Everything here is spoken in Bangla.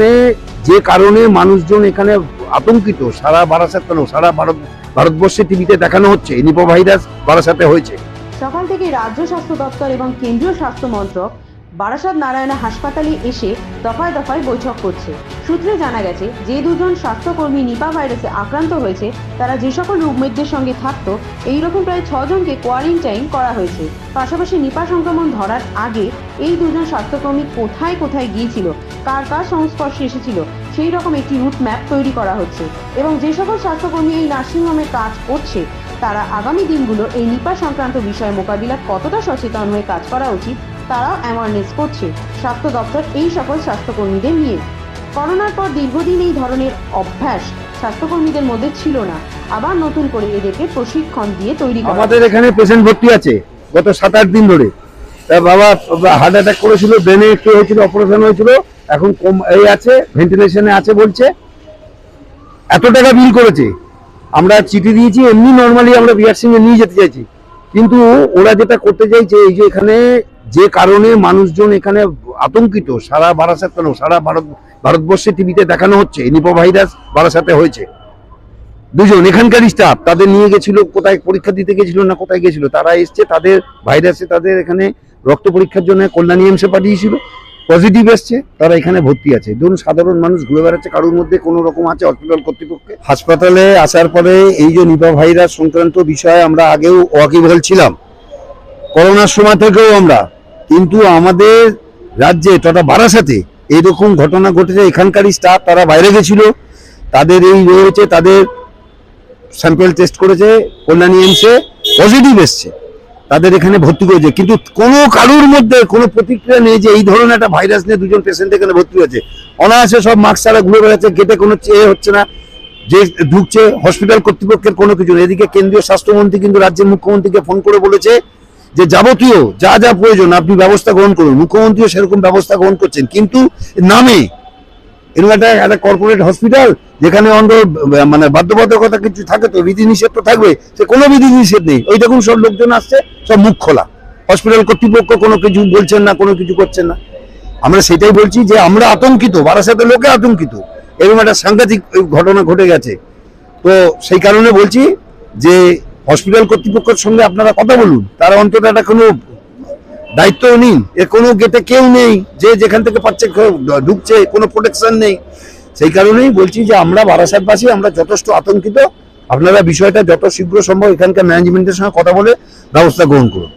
এখানে যে কারণে মানুষজন এখানে আতঙ্কিত। সারা বারাসাত কেন? সারা ভারত, ভারতবর্ষে টিভিতে দেখানো হচ্ছে নিপা ভাইরাস বারাসাতে হয়েছে। সকাল থেকে রাজ্য স্বাস্থ্য দপ্তর এবং কেন্দ্রীয় স্বাস্থ্য মন্ত্রক বারাসাত নারায়ণা হাসপাতালে এসে দফায় দফায় বৈঠক করছে। সূত্রে জানা গেছে, যে দুজন স্বাস্থ্যকর্মী নিপা ভাইরাসে আক্রান্ত হয়েছে, তারা যে সকল রুমমেটদের সঙ্গে থাকতো এই রকম প্রায় ছজনকে কোয়ারেন্টাইন করা হয়েছে। পাশাপাশি নিপা সংক্রমণ ধরার আগে এই দুজন স্বাস্থ্যকর্মী কোথায় কোথায় গিয়েছিল কার কার সংস্পর্শে এসেছিল, সেই রকম একটি রুট ম্যাপ তৈরি করা হচ্ছে। এবং যে সকল স্বাস্থ্যকর্মী এই নার্সিংহোমে কাজ করছে, তারা আগামী দিনগুলো এই নিপা সংক্রান্ত বিষয়ে মোকাবিলা কতটা সচেতন হয়ে কাজ করা উচিত, তারাও অ্যাওয়ারনেস করছে স্বাস্থ্য দপ্তর এই সকল স্বাস্থ্যকর্মীদের নিয়ে। করোনার পর দীর্ঘদিন এই ধরনের অভ্যাস স্বাস্থ্যকর্মীদের মধ্যে ছিল না। আবার নতুন করে এদেরকে প্রশিক্ষণ দিয়ে তৈরি করা আমাদের এখানে পেশেন্ট ভর্তি আছে, গত সাত আট দিন ধরে। তা বাবা হার্ট অ্যাটাক করেছিল ব্রেনে একটু হয়েছিল অপারেশন হয়েছিল এখন কম এই আছে ভেন্টিলেশনে আছে বলছে। এত টাকা বিল করেছে। আমরা চিঠি দিয়েছি, এমনি নর্মালি আমরা বিআর সিং এ নিয়ে যেতে চাইছি। কিন্তু ওরা যেটা করতে চাইছে, এই যে এখানে যে কারণে মানুষজন এখানে আতঙ্কিত, সারা বারাসাত কেন? সারা ভারত, ভারতবর্ষে টিভিতে দেখানো হচ্ছে, নিপা ভাইরাস বারাসাতে হয়েছে। দুজন এখানকার স্টাফ তাদের নিয়ে গেছিল, কোথায় পরীক্ষা দিতে গেছিল না কোথায় গেছিল? তারা এসছে, তাদের ভাইরাসে তাদের এখানে রক্ত পরীক্ষার জন্য কল্যাণী এমসে পাঠিয়েছিল। পজিটিভ এসছে, তারা এখানে ভর্তি আছে। ধরুন, সাধারণ মানুষ ঘুরে বেড়াচ্ছে, কারোর মধ্যে কোনো রকম আছে হসপিটাল কর্তৃপক্ষে হাসপাতালে আসার পরে এই যে নিপা ভাইরাস সংক্রান্ত বিষয়ে আমরা আগেও ওয়াকিবহাল ছিলাম। করোনার সময় থেকেও আমরা। কিন্তু আমাদের রাজ্যে, তথা বারাসাতে এইরকম ঘটনা ঘটেছে। এখানকার স্টাফ তারা বাইরে গেছিল। তাদের এই রয়েছে, তাদের স্যাম্পল টেস্ট করেছে, কল্যাণী এমসে পজিটিভ এসছে। তাদের এখানে ভর্তি করেছে। কিন্তু কোনো কারুর মধ্যে কোনো প্রতিক্রিয়া নেই যে এই ধরনের একটা ভাইরাস নিয়ে দুজন পেশেন্ট এখানে ভর্তি হয়েছে। অনায়াসে সব মাস্ক ছাড়া ঘুরে বেড়াচ্ছে গেটে কোনো চেয়ে হচ্ছে না, যে ঢুকছে হসপিটাল কর্তৃপক্ষের কোনো কিছু নেই। এদিকে কেন্দ্রীয় স্বাস্থ্যমন্ত্রী কিন্তু রাজ্যের মুখ্যমন্ত্রীকে ফোন করে বলেছে যে যাবতীয় যা যা প্রয়োজন আপনি ব্যবস্থা গ্রহণ করুন। মুখ্যমন্ত্রীও সেরকম ব্যবস্থা গ্রহণ করছেন। কিন্তু নামে এরকম একটা কর্পোরেট হসপিটাল যেখানে অন্ধ মানে বাধ্যবাধকতা কিছু থাকে তো বিধি নিষেধ তো থাকবে, সে কোনো বিধি নিষেধ নেই। ওই দেখুন সব লোকজন আসছে, সব মুখ খোলা। হসপিটাল কর্তৃপক্ষ কোনো কিছু বলছেন না, কোনো কিছু করছেন না। আমরা সেটাই বলছি যে আমরা আতঙ্কিত বারাসাতে লোকে আতঙ্কিত। এরকম একটা সাংঘাতিক ঘটনা ঘটে গেছে। তো সেই কারণে বলছি যে হসপিটাল কর্তৃপক্ষের সঙ্গে আপনারা কথা বলুন। তারা অন্তত একটা কোনো দায়িত্ব নিন। এর কোনো গেটে কেউ নেই যে যেখান থেকে পাচ্ছে ঢুকছে, কোনো প্রোটেকশন নেই। সেই কারণেই বলছি যে আমরা বারাসাতবাসী আমরা যথেষ্ট আতঙ্কিত। আপনারা বিষয়টা যত শীঘ্র সম্ভব এখানকার ম্যানেজমেন্টের সঙ্গে কথা বলে ব্যবস্থা গ্রহণ করুন।